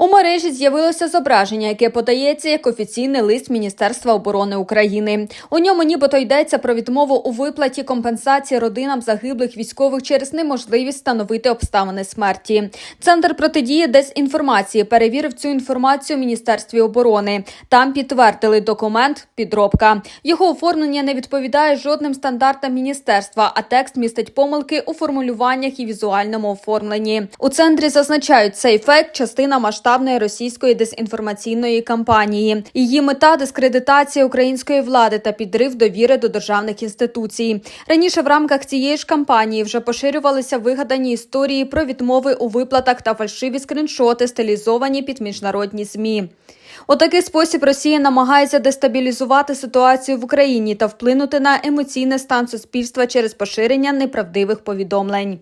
У мережі з'явилося зображення, яке подається як офіційний лист Міністерства оборони України. У ньому нібито йдеться про відмову у виплаті компенсації родинам загиблих військових через неможливість встановити обставини смерті. Центр протидії дезінформації перевірив цю інформацію у Міністерстві оборони. Там підтвердили документ підробка. Його оформлення не відповідає жодним стандартам міністерства, а текст містить помилки у формулюваннях і візуальному оформленні. У центрі зазначають цей фейк частина масштабної російської дезінформаційної кампанії. Її мета дискредитація української влади та підрив довіри до державних інституцій. Раніше в рамках цієї ж кампанії вже поширювалися вигадані історії про відмови у виплатах та фальшиві скріншоти, стилізовані під міжнародні змі. У такий спосіб Росія намагається дестабілізувати ситуацію в Україні та вплинути на емоційний стан суспільства через поширення неправдивих повідомлень.